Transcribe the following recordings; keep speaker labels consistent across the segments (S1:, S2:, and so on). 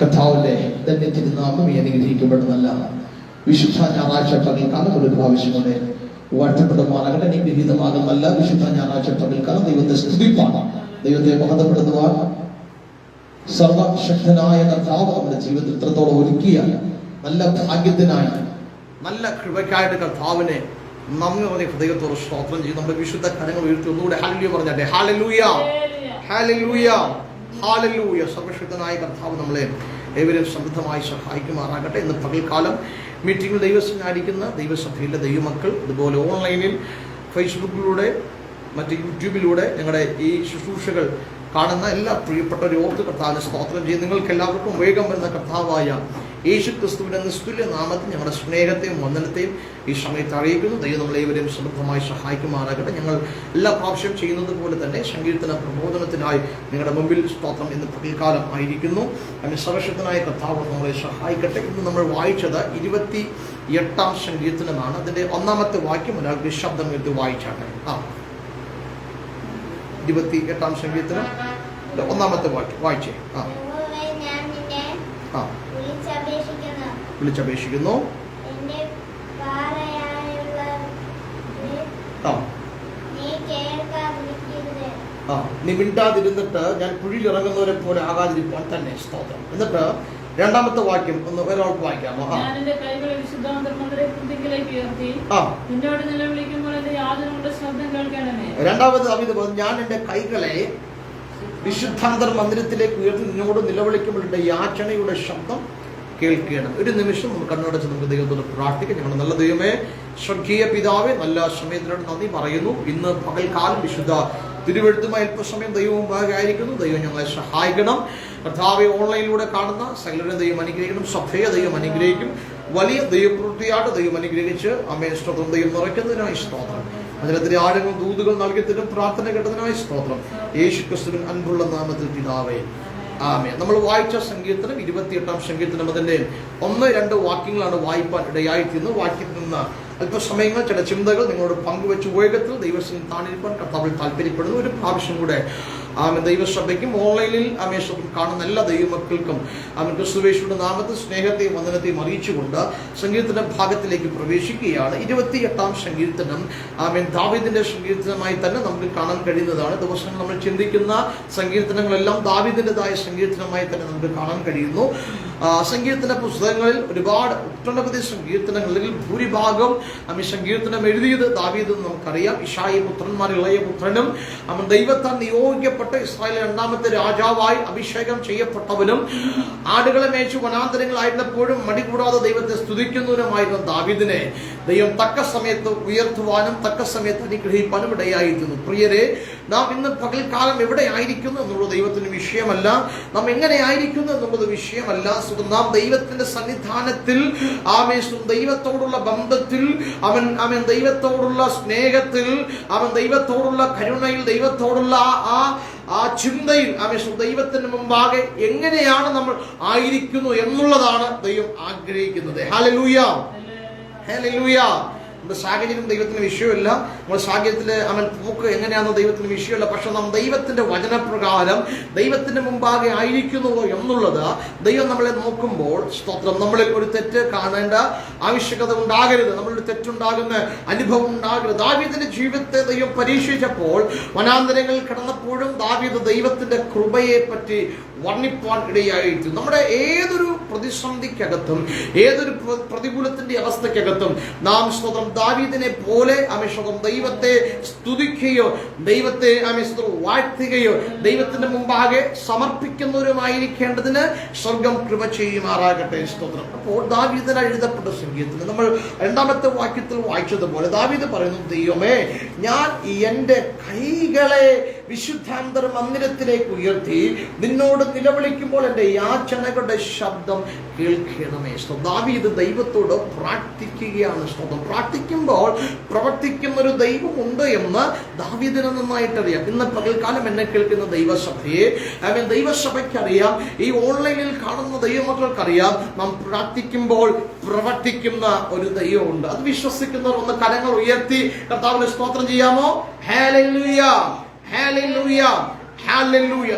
S1: കർത്താവിന്റെ തന്നെ തിരുനാമം ഈ അനുഗ്രഹിക്കപ്പെടുന്നല്ല വിശുദ്ധ ഞായറാഴ്ച പകൽക്കാലം ഒരു പ്രാവശ്യം കൊണ്ട് വാഴ്ത്തപ്പെടുമാറാകട്ടെ അനുഗ്രഹീതമാകുന്നല്ല വിശുദ്ധ ഞായറാഴ്ച പകൽക്കാലം ദൈവത്തെ സ്തുതിപ്പാണ് ദൈവത്തെ മഹത്വപ്പെടുത്തുവാൻ സർവശക്തനായ കർത്താവ് നമ്മുടെ ജീവിതത്തിൽ ഇത്രത്തോളം ഒരുക്കിയ നല്ല ഭാഗ്യത്തിനായി നല്ല കൃപയ്ക്കായിട്ട് കർത്താവിനെ നന്ദി പറഞ്ഞ ഹൃദയത്തോട് സ്തോത്രം ചെയ്യും. നമ്മുടെ വിശുദ്ധ കരങ്ങൾ ഉയർത്തി ഒന്നുകൂടെ ഹാലലൂയ പറഞ്ഞാട്ടെ. Hallelujah hallelujah hallelujah. സർവശക്തനായ കർത്താവ് നമ്മളെ ഏവരും സമൃദ്ധമായി സഹായിക്കുമാറാകട്ടെ. ഇന്ന് പകൽക്കാലം മീറ്റിംഗിൽ ദൈവസംഘാടിക്കുന്ന ദൈവസഭയിലെ ദൈവമക്കൾ ഇതുപോലെ ഓൺലൈനിൽ ഫേസ്ബുക്കിലൂടെ മറ്റ് യൂട്യൂബിലൂടെ ഞങ്ങളുടെ ഈ ശുശ്രൂഷകൾ കാണുന്ന എല്ലാ പ്രിയപ്പെട്ടവരെ ഓർത്ത് കർത്താവിനെ സ്തോത്രം ചെയ്ത് നിങ്ങൾക്ക് എല്ലാവർക്കും വേഗം വരുന്ന കർത്താവായ യേശു ക്രിസ്തുവിന്റെ നിസ്തുല്യ നാമത്തിൽ ഞങ്ങളുടെ സ്നേഹത്തെയും വന്ദനത്തെയും ഈ സമയത്ത് അറിയിക്കുന്നു. ദൈവം നമ്മളേവരെയും സമൃദ്ധമായി സഹായിക്കുമാറാകട്ടെ. ഞങ്ങൾ എല്ലാ പ്രാവശ്യം ചെയ്യുന്നത് പോലെ തന്നെ സങ്കീർത്തന പ്രബോധനത്തിനായി നിങ്ങളുടെ മുമ്പിൽ സ്തോത്രം ഇന്ന് പകൽക്കാലം ആയിരിക്കുന്നു. അതിന് സർവശക്തനായ കർത്താവ് നമ്മളെ സഹായിക്കട്ടെ ഇന്ന് നമ്മൾ വായിച്ചത് ഇരുപത്തി എട്ടാം സങ്കീർത്തനമാണ്. അതിന്റെ ഒന്നാമത്തെ വാക്യം ഒരാൾക്ക് ശബ്ദം എടുത്ത് വായിച്ചാട്ടെ. ആ. ഇരുപത്തി എട്ടാം സങ്കീർത്തനം. ഒന്നാമത്തെ വാക്യം. വായിച്ചേ. ആ. ആ.
S2: വിളിച്ചപേക്ഷിക്കുന്നു.
S1: ആ.
S2: നീ കേൾക്കാതിരിക്കരുത്.
S1: ആ നീ മിണ്ടാതിരുന്നിട്ട് ഞാൻ കുഴിയിൽ ഇറങ്ങുന്നവരെ പോലെ ആകാതിരിക്കാൻ തന്നെ സ്തോത്രം. എന്നിട്ട് രണ്ടാമത്തെ വാക്യം ഒന്ന് ഒരാൾക്ക് വായിക്കാമോ? രണ്ടാമത് അമിത് ഞാൻ എന്റെ കൈകളെ വിശുദ്ധാന്തർ മന്ദിരത്തിലേക്ക് ഉയർത്തി നിന്നോട് നിലവിളിക്കുമ്പോൾ യാചനയുടെ ശബ്ദം കേൾക്കണം ഒരു നിമിഷം നമുക്ക് കണ്ണടച്ച് നമുക്ക് ദൈവത്തോട് പ്രാർത്ഥിക്കാം. ഞങ്ങളുടെ നല്ല ദൈവമേ സ്വർഗീയ പിതാവെ നല്ല സമയത്തിനോട് നന്ദി പറയുന്നു. ഇന്ന് പകൽക്കാലം വിശുദ്ധ തിരുവെഴുത്തുമായി അല്പസമയം ദൈവവും ഭാഗമായിരിക്കുന്നു. ദൈവം ഞങ്ങളെ സഹായിക്കണം. കർത്താവെ ഓൺലൈനിലൂടെ കാണുന്ന സകലരെ ദൈവം അനുഗ്രഹിക്കണം. സഭയെ ദൈവം അനുഗ്രഹിക്കും. വലിയ ദൈവപ്രവൃത്തിയായിട്ട് ദൈവം അനുഗ്രഹിച്ച് അമ്മയെ സ്തോത്രം. ദൈവം നിറയ്ക്കുന്നതിനായി സ്തോത്രം. അതിനത്തിലെ ആഴങ്ങൾ ദൂതുകൾ നൽകിയതിനും പ്രാർത്ഥന കേട്ടതിനായി സ്തോത്രം. യേശു ക്രിസ്തുവിൻ അൻപുള്ള നാമത്തിൽ പിതാവേ ആമേ നമ്മൾ വായിച്ച സങ്കീർത്തനം ഇരുപത്തിയെട്ടാം സങ്കീർത്തനം അതിന്റെ ഒന്ന് രണ്ട് വാക്യങ്ങളാണ് വായിപ്പാൻ ഇടയായിത്തീർന്നത് വാക്യത്തിൽ നിന്ന് അല്പസമയങ്ങൾ ചില ചിന്തകൾ നിങ്ങളോട് പങ്കുവെച്ച് വേഗത്തിൽ ദൈവത്തിന് താണിരിപ്പാൻ കർത്താവിൽ താല്പര്യപ്പെടുന്നു ഒരു പ്രാവശ്യം കൂടെ ആമേ ദൈവസഭയ്ക്കും ഓൺലൈനിൽ ആമേശ്വരം കാണുന്ന എല്ലാ ദൈവമക്കൾക്കും ആമൻ. ക്രിസ്തുവേശുവിന്റെ നാമത്തിൽ സ്നേഹത്തെയും വന്ദനത്തെയും അറിയിച്ചുകൊണ്ട് സംഗീതത്തിന്റെ ഭാഗത്തിലേക്ക് പ്രവേശിക്കുകയാണ്. ഇരുപത്തിയെട്ടാം സങ്കീർത്തനം ആമേൻ. ദാവിദിന്റെ സങ്കീർത്തനമായി തന്നെ നമുക്ക് കാണാൻ കഴിയുന്നതാണ്. ദിവസങ്ങൾ നമ്മൾ ചിന്തിക്കുന്ന സങ്കീർത്തനങ്ങളെല്ലാം ദാവിദിന്റെതായ സങ്കീർത്തനമായി തന്നെ നമുക്ക് കാണാൻ കഴിയുന്നു. സങ്കീർത്തന പുസ്തകങ്ങളിൽ ഒരുപാട് ഒട്ടനവധി സങ്കീർത്തനങ്ങൾ അല്ലെങ്കിൽ ഭൂരിഭാഗം അമ്മ സങ്കീർത്തനം എഴുതിയത് ദാവീദ് എന്ന് നമുക്കറിയാം. ഇഷായി പുത്രന്മാർ ഇളയ പുത്രനും അവൻ ദൈവത്താൽ നിയോഗിക്കപ്പെട്ട ഇസ്രായേലിൽ രണ്ടാമത്തെ രാജാവായി അഭിഷേകം ചെയ്യപ്പെട്ടവനും ആടുകളെ മേച്ചു വനാന്തരങ്ങളായിരുന്നപ്പോഴും മടി കൂടാതെ ദൈവത്തെ സ്തുതിക്കുന്നവനുമായിരുന്ന ദാവീദിനെ ദൈവം തക്ക സമയത്ത് ഉയർത്തുവാനും തക്ക സമയത്ത് അനുഗ്രഹിക്കാനും ഇടയായിരുന്നു പ്രിയരെ നാം ഇന്ന് പകൽക്കാലം എവിടെ ആയിരിക്കുന്നു എന്നുള്ളത് ദൈവത്തിന് വിഷയമല്ല. നാം എങ്ങനെ ആയിരിക്കുന്നു എന്നുള്ളത് വിഷയമല്ല. സുഖം നാം ദൈവത്തിന്റെ സന്നിധാനത്തിൽ ആമേശും ദൈവത്തോടുള്ള ബന്ധത്തിൽ അവൻ അവൻ ദൈവത്തോടുള്ള സ്നേഹത്തിൽ അവൻ ദൈവത്തോടുള്ള കരുണയിൽ ദൈവത്തോടുള്ള ആ- ആ ചിന്തയിൽ ആമേശും ദൈവത്തിന് മുമ്പാകെ എങ്ങനെയാണ് നമ്മൾ ആയിരിക്കുന്നു എന്നുള്ളതാണ് ദൈവം ആഗ്രഹിക്കുന്നത്. Hallelujah hallelujah. നമ്മുടെ സാഹചര്യം ദൈവത്തിന് വിഷയമല്ല. നമ്മുടെ സാഹചര്യത്തിൽ അവൻ പോക്ക് എങ്ങനെയാണെന്ന് ദൈവത്തിന് വിഷയമല്ല. പക്ഷെ നാം ദൈവത്തിന്റെ വചനപ്രകാരം ദൈവത്തിന്റെ മുമ്പാകെ ആയിരിക്കുന്നുവോ എന്നുള്ളത് ദൈവം നമ്മളെ നോക്കുമ്പോൾ സ്തോത്രം. നമ്മളിൽ ഒരു തെറ്റ് കാണേണ്ട ആവശ്യകത ഉണ്ടാകരുത്. നമ്മളിൽ തെറ്റുണ്ടാകുന്ന അനുഭവം ഉണ്ടാകരുത്. ദാവീദിന്റെ ജീവിതത്തെ ദൈവം പരീക്ഷിച്ചപ്പോൾ വനാന്തരങ്ങളിൽ കിടന്നപ്പോഴും ദാവീദ് ദൈവത്തിന്റെ കൃപയെ പറ്റി വർണിപ്പാൻ ഇടയായിട്ട് നമ്മുടെ ഏതൊരു പ്രതിസന്ധിക്കകത്തും ഏതൊരു പ്ര- പ്രതികൂലത്തിന്റെ അവസ്ഥക്കകത്തും നാം സ്വതം ദാവീദിനെ പോലെ അമിഷതം ദൈവത്തെ സ്തുതിക്കുകയോ ദൈവത്തെ അമിഷതം വാഴ്ത്തുകയോ ദൈവത്തിന്റെ മുമ്പാകെ സമർപ്പിക്കുന്നവരുമായിരിക്കേണ്ടതിന് സ്വർഗം കൃപ ചെയ്യുമാറാകട്ടെ സ്തോത്രം. അപ്പോൾ ദാവീദിന് എഴുതപ്പെട്ട സംഗീതത്തിൽ നമ്മൾ രണ്ടാമത്തെ വാക്യത്തിൽ വായിച്ചതുപോലെ ദാവീദ് പറയുന്നു ദൈവമേ ഞാൻ എന്റെ കൈകളെ വിശുദ്ധാന്തര മന്ദിരത്തിലേക്ക് ഉയർത്തി നിന്നോട് നിലവിളിക്കുമ്പോൾ എന്റെ യാചനകളുടെ ശബ്ദം കേൾക്കണമേ. ദാവീദ് ദൈവത്തോട് പ്രാർത്ഥിക്കുകയാണ് സ്തോത്രം പ്രാർത്ഥിക്കുമ്പോൾ പ്രവർത്തിക്കുന്ന ഒരു ദൈവമുണ്ട് എന്ന് ദാവീദിനെ നന്നായിട്ട് അറിയാം ഇന്ന് പകൽക്കാലം എന്നെ കേൾക്കുന്ന ദൈവസഭയെ അവൻ ദൈവസഭയ്ക്കറിയാം. ഈ ഓൺലൈനിൽ കാണുന്ന ദൈവമക്കൾക്കറിയാം. നാം പ്രാർത്ഥിക്കുമ്പോൾ പ്രവർത്തിക്കുന്ന ഒരു ദൈവമുണ്ട്. അത് വിശ്വസിക്കുന്നവർ ഒന്ന് കരങ്ങൾ ഉയർത്തി കർത്താവിന് സ്തോത്രം ചെയ്യാമോ? ഹാലൂയ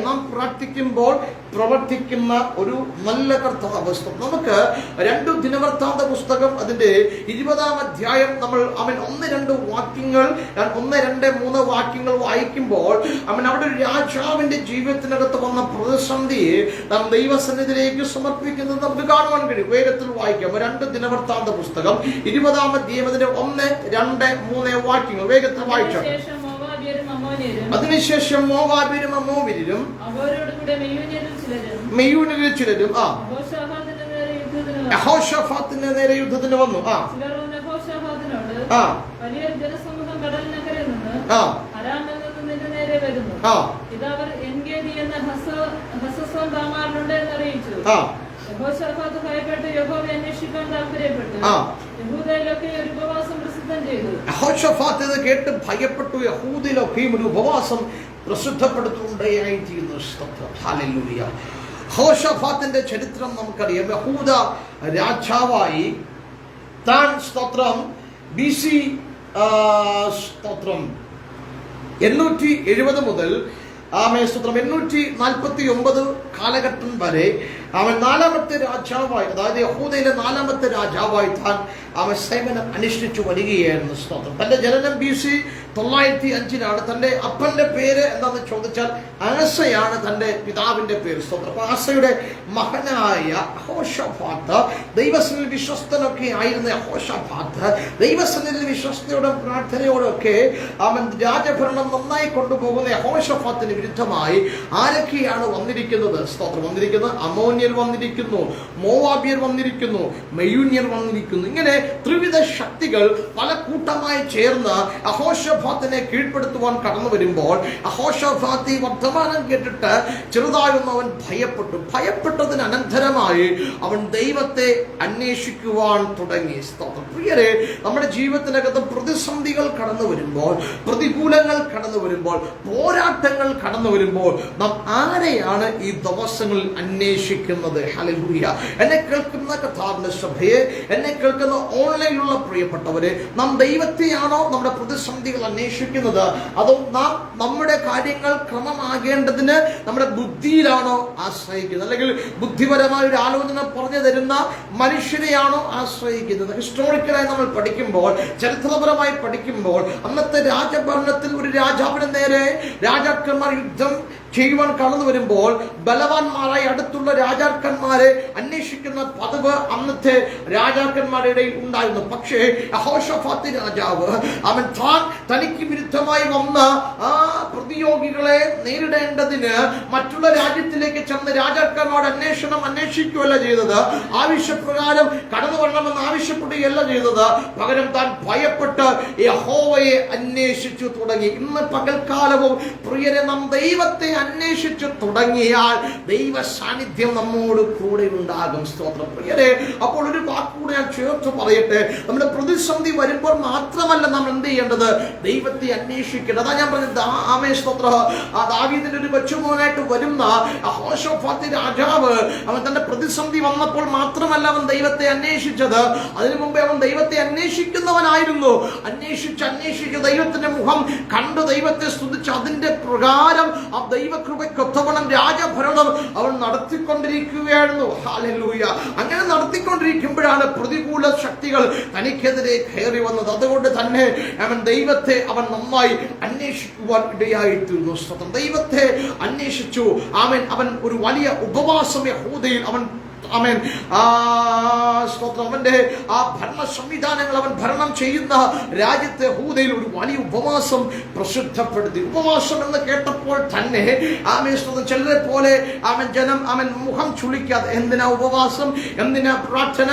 S1: നാം പ്രാർത്ഥിക്കുമ്പോൾ പ്രവർത്തിക്കുന്ന ഒരു നല്ല കർത്താവ്. നമുക്ക് രണ്ടു ദിനവൃത്താന്ത പുസ്തകം അതിന്റെ ഇരുപതാം അധ്യായം നമ്മൾ അവൻ ഒന്ന് രണ്ട് വാക്യങ്ങൾ ഒന്ന് രണ്ട് മൂന്ന് വാക്യങ്ങൾ വായിക്കുമ്പോൾ അവൻ അവിടെ ഒരു രാജാവിന്റെ ജീവിതത്തിനകത്ത് വന്ന പ്രതിസന്ധിയെ നാം ദൈവസന്നിധിയിലേക്ക് സമർപ്പിക്കുന്നത് നമുക്ക് കാണുവാൻ കഴിയും. വേഗത്തിൽ വായിക്കാം. രണ്ട് ദിനവൃത്താന്ത പുസ്തകം ഇരുപതാം അധ്യായം അതിന്റെ ഒന്ന് രണ്ട് മൂന്ന് വാക്യങ്ങൾ. വേഗത്തിൽ വായിച്ചു.
S3: അതിനുശേഷം
S1: മോവാബിലും അമോവിലും
S3: അവരോട് ചിലരും
S1: ആ. യഹോഷഫാത്തിന്റെ നേരെ യുദ്ധത്തിന് വന്നു. ആ. ആ. ആ. ആ.
S3: ഭയപ്പെട്ട് യഹോവയെ അന്വേഷിക്കാൻ താല്പര്യപ്പെട്ടു
S1: ഇത് കേട്ട് ഭയപ്പെട്ടു. യഹൂദിലൊക്കെയും ഒരു ഉപവാസം പ്രസിദ്ധപ്പെടുത്തുകയായിത്തീരുന്നു സ്തോത്രം ഹല്ലേലൂയ. ഹോഷഫാത്തിന്റെ ചരിത്രം നമുക്കറിയാം. യഹൂദ രാജാവായി താൻ സ്തോത്രം. ബി സി സ്തോത്രം. എണ്ണൂറ്റി എഴുപത് മുതൽ ആമേ സ്തോത്രം. എണ്ണൂറ്റി നാൽപ്പത്തി ഒമ്പത് കാലഘട്ടം വരെ അവൻ നാലാമത്തെ രാജാവായി അതായത് യഹൂദയിലെ നാലാമത്തെ രാജാവായി താൻ അവൻ സേവനം അനുഷ്ഠിച്ചു വരികയായിരുന്നു. സ്തോത്രം. തന്റെ ജനനം ബി സി തൊള്ളായിരത്തി അഞ്ചിലാണ്. തന്റെ അപ്പന്റെ പേര് എന്താണെന്ന് ചോദിച്ചാൽ ആസയാണ് തന്റെ പിതാവിന്റെ പേര്. സ്തോത്രം. അപ്പൊ ആസയുടെ മകനായ ഹോഷഭാത്ത് ദൈവസനിൽ വിശ്വസ്തനൊക്കെ ആയിരുന്ന ഹോഷഭാത്ത് ദൈവസനിൽ വിശ്വസ്തയോടും പ്രാർത്ഥനയോടും ഒക്കെ അവൻ രാജഭരണം നന്നായി കൊണ്ടുപോകുന്ന ഹോഷഭാത്തിന് വിരുദ്ധമായി ആരൊക്കെയാണ് വന്നിരിക്കുന്നത്? സ്തോത്രം. വന്നിരിക്കുന്നത് അമോന്യർ വന്നിരിക്കുന്നു മോവാബിയർ വന്നിരിക്കുന്നു മെയൂന്യർ വന്നിരിക്കുന്നു. ഇങ്ങനെ ത്രിവിധ ശക്തികൾ പല കൂട്ടമായി ചേർന്ന് അഹോഷഭാത്തിനെ കീഴ്പ്പെടുത്തുവാൻ കടന്നു വരുമ്പോൾ അഹോഷഭാത്തി ഈ വർത്തമാനം കേട്ടിട്ട് ചെറുതായൊന്നും അവൻ ഭയപ്പെട്ടു. ഭയപ്പെട്ടതിന് അനന്തരമായി അവൻ ദൈവത്തെ അന്വേഷിക്കുവാൻ തുടങ്ങി. സ്തോത്രം. പ്രിയരെ നമ്മുടെ ജീവിതത്തിനകത്ത് പ്രതിസന്ധികൾ കടന്നു വരുമ്പോൾ പ്രതികൂലങ്ങൾ കടന്നു വരുമ്പോൾ പോരാട്ടങ്ങൾ കടന്നു വരുമ്പോൾ നാം ആരെയാണ് ഈ ദിവസങ്ങളിൽ അന്വേഷിക്കുന്നത് ഹല്ലേലൂയ. എന്നെ കേൾക്കുന്ന കഥാവിന്റെ സഭയെ എന്നെ കേൾക്കുന്ന ഓൺലൈനിലുള്ള പ്രിയപ്പെട്ടവരെ നാം ദൈവത്തെയാണോ നമ്മുടെ പ്രതിസന്ധികൾ അന്വേഷിക്കുന്നത്? അതോ നാം നമ്മുടെ കാര്യങ്ങൾ ക്രമമാകേണ്ടതിന് നമ്മുടെ ബുദ്ധിയിലാണോ ആശ്രയിക്കുന്നത്? അല്ലെങ്കിൽ ബുദ്ധിപരമായ ഒരു ആലോചന പറഞ്ഞു തരുന്ന മനുഷ്യരെയാണോ ആശ്രയിക്കുന്നത്? ഹിസ്റ്റോറിക്കലായി നമ്മൾ പഠിക്കുമ്പോൾ ചരിത്രപരമായി പഠിക്കുമ്പോൾ അന്നത്തെ രാജഭരണത്തിൽ ഒരു രാജാവിന് നേരെ രാജാക്കന്മാർ യുദ്ധം ചെയ്യുവാൻ കടന്നു വരുമ്പോൾ ബലവാന്മാരായി അടുത്തുള്ള രാജാക്കന്മാരെ അന്വേഷിക്കുന്ന പതിവ് അന്നത്തെ രാജാക്കന്മാരുടെ ഇടയിൽ ഉണ്ടായിരുന്നു. പക്ഷേ രാജാവ് അവൻ താൻ തനിക്ക് വിരുദ്ധമായി വന്ന ആ പ്രതിയോഗികളെ നേരിടേണ്ടതിന് മറ്റുള്ള രാജ്യത്തിലേക്ക് ചെന്ന് രാജാക്കന്മാരുടെ അന്വേഷണം അന്വേഷിക്കുകയല്ല ചെയ്തത്. ആവശ്യപ്രകാരം കടന്നു വരണമെന്ന് ആവശ്യപ്പെടുകയല്ല ചെയ്തത്. പകരം താൻ ഭയപ്പെട്ട് യഹോവയെ അന്വേഷിച്ചു തുടങ്ങി. ഇന്ന് പകൽക്കാലവും പ്രിയരെ നാം ദൈവത്തെ അന്വേഷിച്ചു തുടങ്ങിയാൽ ദൈവ സാന്നിധ്യം നമ്മോട് കൂടെ ഉണ്ടാകും. സ്തോത്രം. പ്രിയരെ അപ്പോൾ ഒരു വാക്കുകൂടെ ഞാൻ ചേർത്ത് പറയട്ടെ. നമ്മുടെ പ്രതിസന്ധി വരുമ്പോൾ മാത്രമല്ല നമ്മൾ എന്ത് ചെയ്യേണ്ടത്? ദൈവത്തെ അന്വേഷിക്കേണ്ടത്. അതാ ഞാൻ പറഞ്ഞത്. ആമേ സ്തോത്ര. ദാവീദിന്റെ ഒരു കൊച്ചുമോനായിട്ട് വരുന്ന രാജാവ് അവൻ തന്റെ പ്രതിസന്ധി വന്നപ്പോൾ മാത്രമല്ല അവൻ ദൈവത്തെ അന്വേഷിച്ചത്. അതിനു മുമ്പേ അവൻ ദൈവത്തെ അന്വേഷിക്കുന്നവനായിരുന്നു. അന്വേഷിച്ച് അന്വേഷിച്ച് ദൈവത്തിന്റെ മുഖം കണ്ടു ദൈവത്തെ സ്തുതിച്ച് അതിന്റെ പ്രകാരം ആ ദൈവകൃപയ്ക്കൊത്തവണ്ണം രാജഭരണം അവൻ നടത്തിക്കൊണ്ടിരിക്കുകയായിരുന്നു. ഹാലൂയ അങ്ങനെ നടത്തിക്കൊണ്ടിരിക്കുമ്പോഴാണ് പ്രതികൂല ശക്തികൾ തനിക്കെതിരെ കയറി വന്നത്. അതുകൊണ്ട് തന്നെ അവൻ ദൈവത്തെ അവൻ നന്നായി അന്വേഷിക്കുവാൻ ഇടയായിത്തീർന്നു. ദൈവത്തെ അന്വേഷിച്ചു. അവൻ അവൻ ഒരു വലിയ ഉപവാസം യഹൂദയിൽ അവൻ അവൻ ആ സ്തോത്രം. അവന്റെ ആ ഭരണ സംവിധാനങ്ങൾ അവൻ ഭരണം ചെയ്യുന്ന രാജ്യത്തെ ഹൂദയിൽ ഒരു വലിയ ഉപവാസം പ്രസിദ്ധപ്പെടുത്തി. ഉപവാസം എന്ന് കേട്ടപ്പോൾ തന്നെ ആമേ സ്തോത്രം. ചിലരെ പോലെ അവൻ ജനം അവൻ മുഖം ചുളിക്കാതെ എന്തിനാ ഉപവാസം? എന്തിനാ പ്രാർത്ഥന?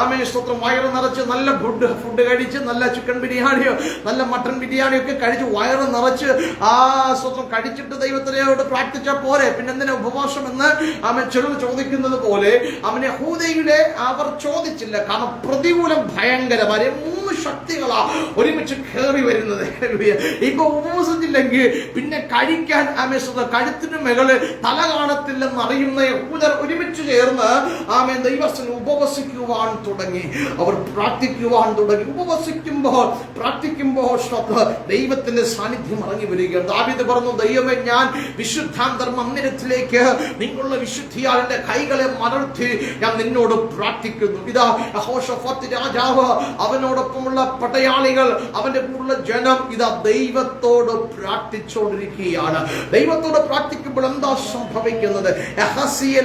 S1: ആമേ സ്തോത്രം. വയറ് നിറച്ച് നല്ല ഫുഡ് ഫുഡ് കഴിച്ച് നല്ല ചിക്കൻ ബിരിയാണിയോ നല്ല മട്ടൺ ബിരിയാണിയോ ഒക്കെ കഴിച്ച് വയറ് നിറച്ച് ആ സ്തോത്രം കഴിച്ചിട്ട് ദൈവത്തിനോട് പ്രാർത്ഥിച്ച പോലെ പിന്നെ എന്തിനാ ഉപവാസം എന്ന് ആമേ ചിലർ ചോദിക്കുന്നത് പോലെ അവനെ ഹൂദയുടെ അവർ ചോദിച്ചില്ല. കാരണം പ്രതികൂലം ഭയങ്കരമായ. മൂന്ന് ശക്തികളാ ഒരുമിച്ച് കയറി വരുന്നത്. ഇപ്പൊ ഉപവസിച്ചില്ലെങ്കിൽ പിന്നെ കഴിക്കാൻ ആമേ ശ്രദ്ധ കഴുത്തിന് മകൾ തല കാണത്തില്ലെന്ന് അറിയുന്ന യഹൂദർ ഒരുമിച്ച് ചേർന്ന് ആമേ ദൈവസ്ഥന് ഉപവസിക്കുവാൻ തുടങ്ങി. അവർ പ്രാർത്ഥിക്കുവാൻ തുടങ്ങി. ഉപവസിക്കുമ്പോൾ പ്രാർത്ഥിക്കുമ്പോൾ ദൈവത്തിന്റെ സാന്നിധ്യം ഇറങ്ങി വരികയാണ്. ദാവിത് പറഞ്ഞു ദൈവമേ ഞാൻ വിശുദ്ധാന്തർ മന്ദിരത്തിലേക്ക് നിങ്ങളുടെ വിശുദ്ധിയാൽ എന്റെ കൈകളെ മലർത്തി ഞാൻ നിന്നോട് പ്രാർത്ഥിക്കുന്നു. ഇതാ യഹോഷഫത്ത് രാജാവ് അവനോടൊപ്പമുള്ള പടയാളികൾ അവന്റെ കൂടെയുള്ള ജനം ഇതാ ദൈവത്തോട് പ്രാർത്ഥിച്ചുകൊണ്ടിരിക്കുകയാണ് ദൈവത്തോട് പ്രാർത്ഥിക്കുമ്പോൾ എന്താ സംഭവിക്കുന്നത്?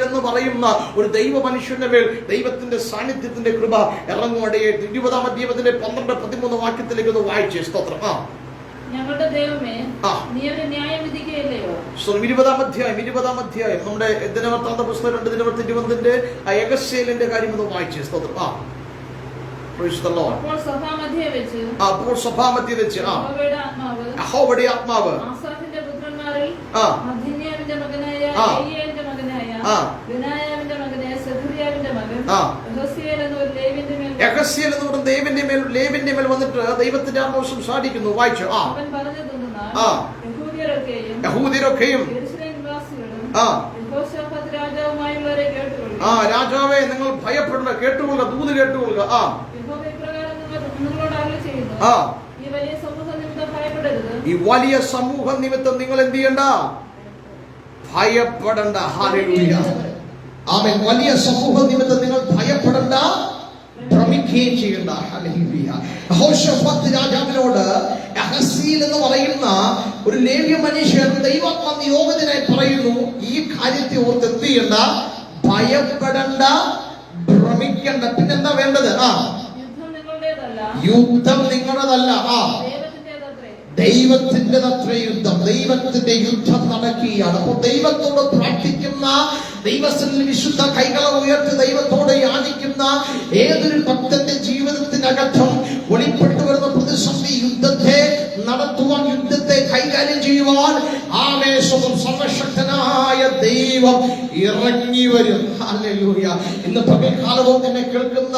S1: എന്ന് പറയുന്ന ഒരു ദൈവ മനുഷ്യന്റെ മേൽ ദൈവത്തിന്റെ സാന്നിധ്യത്തിന്റെ കൃപ ഇറങ്ങുവടയെ ഇരുപതാം അധ്യയത്തിന്റെ പന്ത്രണ്ട് പതിമൂന്ന് വാക്യത്തിലേക്ക് ഒന്ന് വായിച്ചേ. സ്തോത്രം. ആ.
S3: ഞങ്ങളുടെ ദൈവമേ. നീ ന്യായം വിധിക്കുകയല്ലയോ?
S1: ഇരുപതാം അധ്യായം ഇരുപതാം അധ്യായം. നമ്മുടെ ദിനവർത്താന്ത പുസ്തകം രണ്ട് ദിനവൃത്തി ഇരുപതിന്റെ ഏകശേലിന്റെ കാര്യം ഒന്ന് വായിച്ചേ സ്തോത്രം. ആ.
S3: അപ്പോൾ സഭാമധ്യേ വെച്ച് യഹോവയുടെ ആത്മാവ് മകനായ മകനായ മകനായ സെഖറിയാവിന്റെ മകൻ
S1: ആ.
S3: യഹോസിയേൽ എന്ന ഒരു
S1: യഹസ്യേൽ എന്ന് പറഞ്ഞ ദൈവന്റെ മേൽ ലേവിന്റെ മേൽ വന്നിട്ട് ദൈവത്തിന്റെ ആഘോഷം സാധിക്കുന്നു. വായിച്ചു? ആ. ആ. യഹൂദിരൊക്കെയും ആ. ആ രാജാവേ നിങ്ങൾ ഭയപ്പെടുന്ന കേട്ടുകൊള്ളുക ദൂത് കേട്ടുകൊള്ളുക. ആ. ആ.
S3: ഈ വലിയ സമൂഹം നിമിത്തം ഭയപ്പെടരുത്.
S1: ഈ വലിയ സമൂഹ നിമിത്തം നിങ്ങൾ എന്ത് ചെയ്യണ്ട? ഭയപ്പെടണ്ട. ഹാലൂയ ആമേ വലിയ സമൂഹ നിമിത്തം നിങ്ങൾ ഭയപ്പെടണ്ട. ഭ്രമിക്കുകയും ചെയ്യുന്ന രാജാവിനോട് അഹസീൽ എന്ന് പറയുന്ന ഒരു ലേവ്യ മനുഷ്യൻ ദൈവാത്മ നിയോഗത്തിനായി പറയുന്നു ഈ കാര്യത്തെ ഓർത്ത് എന്ത് ചെയ്യണ്ട? ഭയപ്പെടണ്ട ഭ്രമിക്കണ്ട. പിന്നെന്താ വേണ്ടത്? ആ.
S3: യുദ്ധം നിങ്ങളുടേതല്ല.
S1: ആ. ദൈവത്തിന്റെ അത്ര യുദ്ധം ദൈവത്തിന്റെ യുദ്ധം നടക്കുകയാണ്. അപ്പോൾ ദൈവത്തോട് പ്രാർത്ഥിക്കുന്ന ദൈവത്തിൽ വിശുദ്ധ കൈകളെ ഉയർത്തി ദൈവത്തോട് യാചിക്കുന്ന ഏതൊരു ഭക്തന്റെ ജീവിതത്തിനകത്തും വെളിപ്പെട്ടു വരുന്ന പ്രതിസന്ധി യുദ്ധത്തെ നടത്തുവാൻ യുദ്ധത്തെ കൈകാര്യം ചെയ്യുവാൻ ആവേശവും സർവശക്തനായ ദൈവം ഇറങ്ങി വരും. ഇന്ന് പകൽക്കാലവും തന്നെ കേൾക്കുന്ന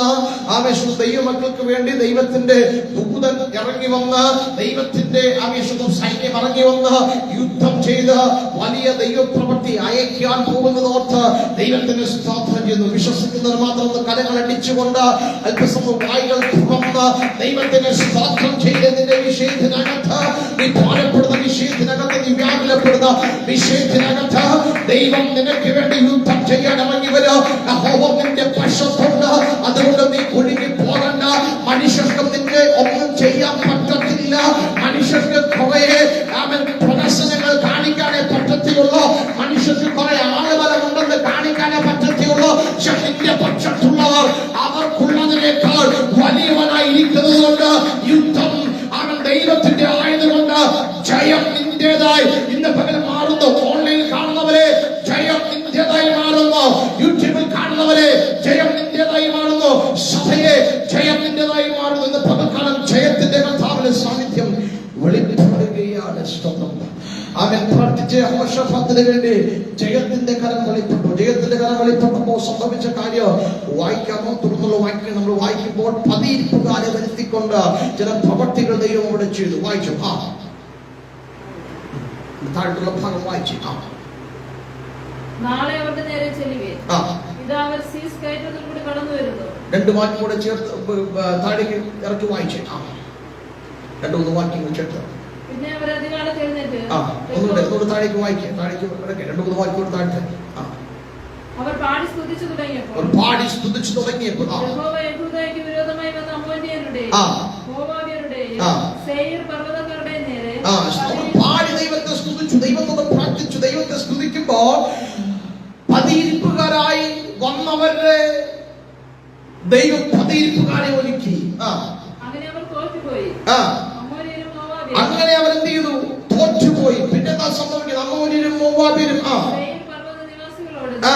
S1: ആവേശം ദൈവമക്കൾക്ക് വേണ്ടി ദൈവത്തിന്റെ ഭൂതൻ ഇറങ്ങി വന്ന് ദൈവത്തിന്റെ ആവേശവും സൈന്യം ഇറങ്ങി വന്ന് യുദ്ധം ചെയ്ത് വലിയ ദൈവപ്രവൃത്തി അയക്കാൻ പോകുന്നത് ഓർത്ത് ദൈവത്തിന് സ്തോത്രം ചെയ്യുന്നു. വിശ്വസിക്കുന്നവർ മാത്രം കരങ്ങൾ അടിച്ചുകൊണ്ട് അല്പസമയം വായികൾ തുറന്ന് ദൈവത്തിന് സ്തോത്രം ചെയ്തതിന്റെ വിഷയത്തിനകത്ത് നീ ഭാരപ്പെടുന്ന വിഷയത്തിനകത്ത് നീ വ്യാകുലപ്പെടുന്ന വിഷയത്തിനകത്ത് ദൈവം നിനക്ക് വേണ്ടി യുദ്ധം ചെയ്യണമെങ്കിൽ നിന്റെ പക്ഷത്തുണ്ട് അതുകൊണ്ട് നീ ഒഴുകി പോകണ്ട. മനുഷ്യർക്ക് നിന്നെ ഒന്നും ചെയ്യാൻ പറ്റത്തില്ല. മനുഷ്യർക്ക് കുറേ പ്രദർശനങ്ങൾ കാണിക്കാനേ പറ്റത്തുള്ളൂ മനുഷ്യർക്ക് കുറെ വായിക്കാമോ തുടർന്നുള്ള വാക്യം നമ്മൾ വായിക്കുമ്പോൾ പതിയിരിപ്പുകാരെ വരുത്തിക്കൊണ്ട് ചില പ്രവർത്തികൾ ദൈവം അവിടെ ചെയ്തു. വായിച്ചു ആ. താഴെയുള്ള ഭാഗം വായിച്ചു ആ.
S3: നാളെ അവരുടെ നേരെ ചെല്ലുകെ
S1: ആ.
S3: ഇതാവർ സീസ് കയറ്റത്തിൽ കൂടി കടന്നു വരുന്നു.
S1: രണ്ട് വാക്യം കൂടെ ചേർത്ത് താഴേക്ക് ഇറക്കി വായിച്ചു ആ. രണ്ട് മൂന്ന് വാക്യങ്ങൾ ചേർത്ത്.
S3: പിന്നെ അവർ അധികാലത്ത് എഴുന്നേറ്റ്
S1: ആ ഒന്നുകൂടെ ഒന്നുകൂടെ താഴേക്ക് വായിക്കുക താഴേക്ക് രണ്ട് മൂന്ന് വാക്യം കൂടെ താഴ്ത്തെ. ആ.
S3: അവർ പാടി സ്തുതിച്ചു തുടങ്ങിയപ്പോൾ
S1: അവർ പാടി സ്തുതിച്ചു തുടങ്ങിയപ്പോൾ ആ.
S3: യഹോവ യഹൂദയ്ക്ക് വിരോധമായി വന്ന അമോന്യരുടെ
S1: ആ.
S3: സെയീർ പർവതങ്ങളുടെയും നേരെ
S1: ആ പാടി ദൈവത്തെ സ്തുതിച്ചു ദൈവത്തോട് പ്രാർത്ഥിച്ചു ദൈവത്തെ സ്തുതിക്കുമ്പോൾ പതിയിരിപ്പുകാരായി വന്നവരുടെ ദൈവം പതിയിരിപ്പുകാരെ ഒരുക്കി. ആ.
S3: അങ്ങനെ അവർ തോറ്റുപോയി.
S1: ആ.
S3: അമോര്യരും മോവാബ്യരും
S1: അങ്ങനെ അവർ എന്ത് ചെയ്തു? തോറ്റുപോയി. പിന്നെ എന്താ സംഭവിക്കുന്നത്? അമ്മൂരിലും മൂവാബിരും ആ. ആ.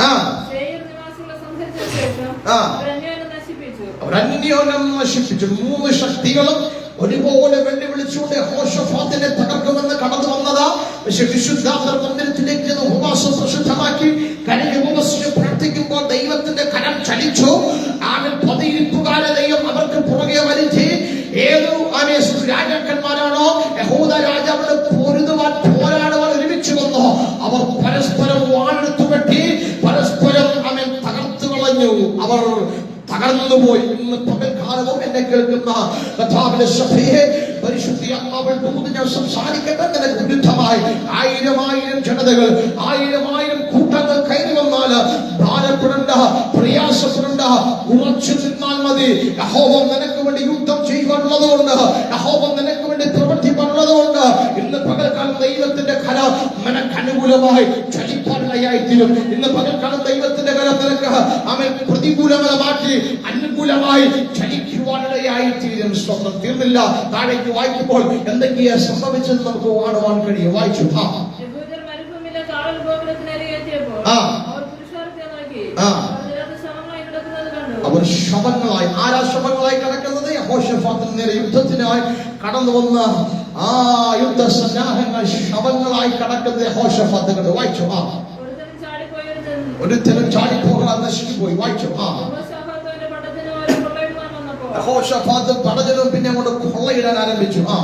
S1: ആ. ആ.
S3: അവരന്യോന്യം നശിപ്പിച്ചു
S1: മൂന്ന് ശക്തികളും ഒരുപോലെ വെല്ലുവിളിച്ചുകൊണ്ട് ഹോഷഫാത്തിനെ തകർക്കുമെന്ന് കടന്നു വന്നതാ പക്ഷെ വിശുദ്ധാന്തർ മന്ദിരത്തിലേക്ക് ഉപവാസം പ്രസിദ്ധമാക്കി കരയിൽ കടന്നുപോയി ഇന്ന് പകൽക്കാലവും എന്നെ കേൾക്കുന്ന കഥാവിലെ സഭയെ പരിശുദ്ധി അമ്മാവൾ ദൂത് ഞാൻ സംസാരിക്കട്ടെ നിനക്ക് വിരുദ്ധമായി. ആയിരം ആയിരം ജനതകൾ ആയിരം ആയിരം കൂട്ടങ്ങൾ കയറി വന്നാൽ ഭാരപ്പെടേണ്ട പ്രയാസപ്പെടേണ്ട ഉറച്ചു നിന്നാൽ മതി. യഹോവം നിനക്ക് വേണ്ടി യുദ്ധം ചെയ്യുവാനുള്ളതുകൊണ്ട് യഹോവം നിനക്ക് വേണ്ടി ഇന്ന് പകൽക്കാലം ദൈവത്തിന്റെ കല നിനക്ക് അനുകൂലമായി ചലിക്കാനിടയായി തീരും ഇന്ന് പകൽക്കാലം ദൈവത്തിന്റെ കല നിനക്ക് അവൻ പ്രതികൂലമായി മാറ്റി അനുകൂലമായി ചലിക്കുവാനിടയായി തീരും സ്വന്തം തീർന്നില്ല. താഴേക്ക് വായിക്കുമ്പോൾ എന്തൊക്കെയാ സംഭവിച്ചത് നമുക്ക് കാണുവാൻ കഴിയും. വായിച്ചു. ആ. ആ. ആ.
S3: അവർ
S1: ശവങ്ങളായി. ആരാ ശവങ്ങളായി കിടക്കുന്നത്? യഹോഷഫാത്തിന് നേരെ യുദ്ധത്തിനായി കടന്നു വന്ന ആ യുദ്ധ സന്നാഹങ്ങൾ ശവങ്ങളായി കടക്കുന്ന ഹോഷഫത്തുകൾ വായിച്ചു ആ.
S3: ഒരു
S1: തരം ചാടിപ്പോകാൻ നശിച്ചു പോയി വായിച്ചു ആ.
S3: ഹോഷഫാത്ത് പട്ടത്തിന് ഒരു വന്നപ്പോൾ
S1: യഹോഷഫാത്ത് പടജനും പിന്നെ അങ്ങോട്ട് കൊള്ളയിടാൻ ആരംഭിച്ചു ആ.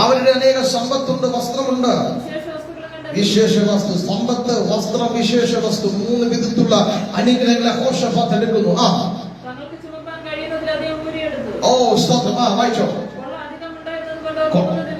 S3: അവരുടെ
S1: അനേക സമ്പത്തുണ്ട് വസ്ത്രമുണ്ട്.
S3: വിശേഷ
S1: വസ്തു സമ്പത്ത് വസ്ത്രം വിശേഷ വസ്തു മൂന്ന് വിധത്തിലുള്ള അനുഗ്രഹങ്ങളെ ഹോഷഫാത്ത് എടുക്കുന്നു ആ. ഓ സ്തോത്രം ആ വായിച്ചോ.
S3: করো।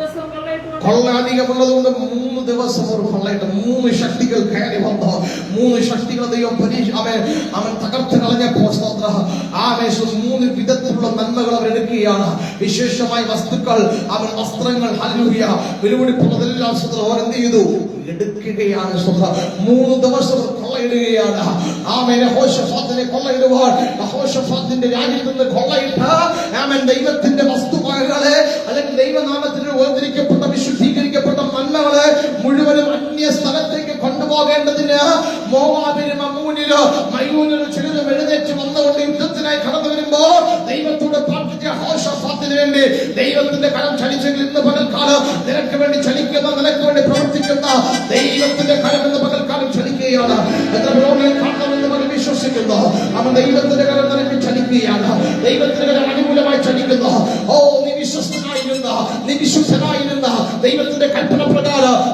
S3: കൊള്ളയിട്ടുകൊണ്ട്
S1: കൊണ്ട് മൂന്ന് ദിവസം ഒരു കൊള്ളയിട്ട് മൂന്ന് ശക്തികൾ കയറി വന്നു. മൂന്ന് ശക്തികൾ ദൈവം പരീക്ഷ അവൻ അവൻ തകർത്ത് കളഞ്ഞപ്പോൾ സ്തോത്ര. ആ വേഷം മൂന്ന് വിധത്തിലുള്ള നന്മകൾ അവർ എടുക്കുകയാണ്. വിശേഷമായ വസ്തുക്കൾ അവൻ വസ്ത്രങ്ങൾ ഹല്ലുയ വെല്ലുവിളിപ്പുള്ളതെല്ലാം സ്തോത്രം. അവൻ എന്ത് ചെയ്തു? എടുക്കുകയാണ് സ്തോത്രം. മൂന്ന് ദിവസം കൊള്ളയിടുകയാണ്. ആമേനെ ഹോഷഫാത്തിനെ കൊള്ളയിടുവാൻ. ഹോഷഫാത്തിന്റെ രാജ്യത്ത് നിന്ന് കൊള്ളയിട്ട ആമൻ ദൈവത്തിന്റെ വസ്തുവകകളെ അല്ലെങ്കിൽ ദൈവനാമത്തിന് വേർതിരിക്കപ്പെട്ട മുഴുവനും അന്യ സ്ഥലത്തേക്ക് കൊണ്ടുപോകേണ്ടതിന് മോവാബിനും അമ്മൂനിലോ മയൂനിലോ ചിലരും എഴുന്നേറ്റ് വന്നുകൊണ്ട് യുദ്ധത്തിനായി കടന്നു വരുമ്പോ ദൈവത്തോട് പ്രാർത്ഥിച്ച ഹോഷഫാത്തിന് വേണ്ടി ദൈവത്തിന്റെ കരം ചലിച്ചെങ്കിൽ ഇന്ന് പകൽക്കാലം നിനക്ക് വേണ്ടി ചലിക്കുന്ന നിനക്ക് വേണ്ടി പ്രവർത്തിക്കുന്ന ദൈവത്തിന്റെ കരം ഇന്ന് പകൽക്കാലം ചലിക്കുകയാണ്. എത്ര രോഗികൾ കാണണമെന്ന് മകൻ വിശ്വസിക്കുന്നു. അവൻ ദൈവത്തിന്റെ കരം നിനക്ക് ചലിക്കുകയാണ്. ദൈവത്തിന്റെ കരം അനുകൂലമായി ചലിക്കുന്നു. ഓ നീ വിശ്വസ്തനായിരുന്ന നീ വിശ്വസനായിരുന്ന ദൈവത്തിന്റെ കൽപ്പന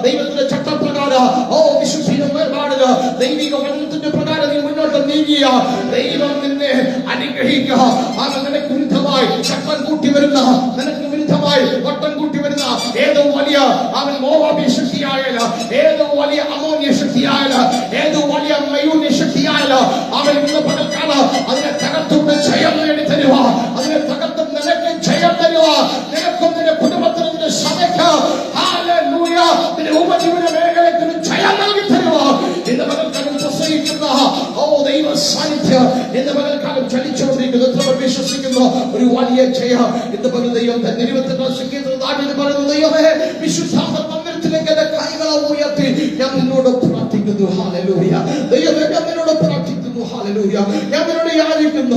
S1: ദൈവത്തിന്റെ ചട്ടപ്രകാരം ഓ വിശുദ്ധിയുടെ വേർപാടിൽ ദൈവിക വചനത്തിന്റെ പ്രകാരം നീ മുന്നോട്ട് നീങ്ങിയ ദൈവം നിന്നെ അനുഗ്രഹിക്കുക. അവൻ നിനക്ക് വിരുദ്ധമായി ശക്തൻ കൂട്ടി വരുന്ന? നിനക്ക് വിരുദ്ധമായി വട്ടം കൂട്ടി വരുന്ന ഏതോ വലിയ അവൻ മോവാബി ശക്തിയായാല ഏതോ വലിയ അമോന്യ ശക്തിയായാല ഏതോ വലിയ മയൂന്യ ശക്തിയായാല അവൻ ഇന്ന് പകൽക്കാല അതിനെ തകർത്തുകൊണ്ട് ചലിച്ചുകൊണ്ടിരിക്കുന്നു വിശ്വസിക്കുന്ന. ഒരു വലിയ ജയം. എന്ന് പറഞ്ഞ ദൈവം ഇരുപത്തെട്ടാം സംഗീതത്തിൽ ദാവീദ് പറയുന്നു ദൈവമേ വിശുദ്ധാന്തർ മന്ദിരത്തിലേക്ക് എന്റെ കൈകളെ ഉയർത്തി. ഞാൻ നിന്നോട് പ്രാർത്ഥിക്കുന്നു. ഹാലലൂയ ദൈവമേ ഞാൻ ഹാലലൂയ ഞാൻ നിന്നോട് യാചിക്കുന്നു.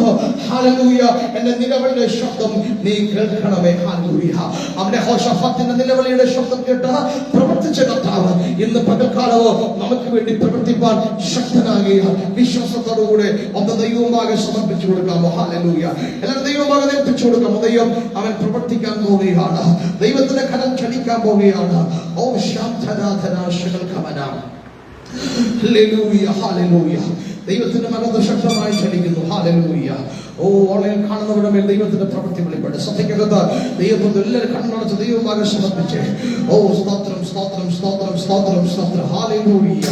S1: ഹാലലൂയ എന്റെ നിലവിളിയുടെ ശബ്ദം നീ കേൾക്കണമേ. ഹാലൂയ അവന്റെ ഹോഷഫത്തിന്റെ നിലവിളിയുടെ ശബ്ദം കേട്ട് പ്രവർത്തിച്ച കർത്താവ് ഇന്ന് പകൽക്കാലവോ നമുക്ക് വേണ്ടി പ്രവർത്തിപ്പാൻ ശക്തനാകിയ വിശ്വാസത്തോടുകൂടെ ഒന്ന് ദൈവമാകെ സമർപ്പിച്ചു കൊടുക്കാമോ? ഹാലലൂയ എല്ലാവരും ദൈവമാകെ ഏൽപ്പിച്ചു കൊടുക്കാമോ? ദൈവം അവൻ പ്രവർത്തിക്കാൻ പോവുകയാണ്. ദൈവത്തിന്റെ കരം ചലിക്കാൻ പോവുകയാണ്. ഓ ശാന്തനാഥനാശകൾ കമനാം. Hallelujah, hallelujah. ദൈവത്തിന്റെ മകത്ത് ശക്തമായി ക്ഷണിക്കുന്നു. ഹാലലൂയ്യ ഓ ഓൺലൈൻ കാണുന്നവരുടെ മേൽ ദൈവത്തിന്റെ പ്രവൃത്തി വെളിപ്പെട്ട് സഭയ്ക്കകത്ത് ദൈവം എല്ലാവരും കണ്ണടച്ച് ദൈവമാകെ സമർപ്പിച്ച് ഓ സ്തോത്രം സ്തോത്രം സ്തോത്രം സ്തോത്രം സ്തോത്രം. ഹാലലൂയ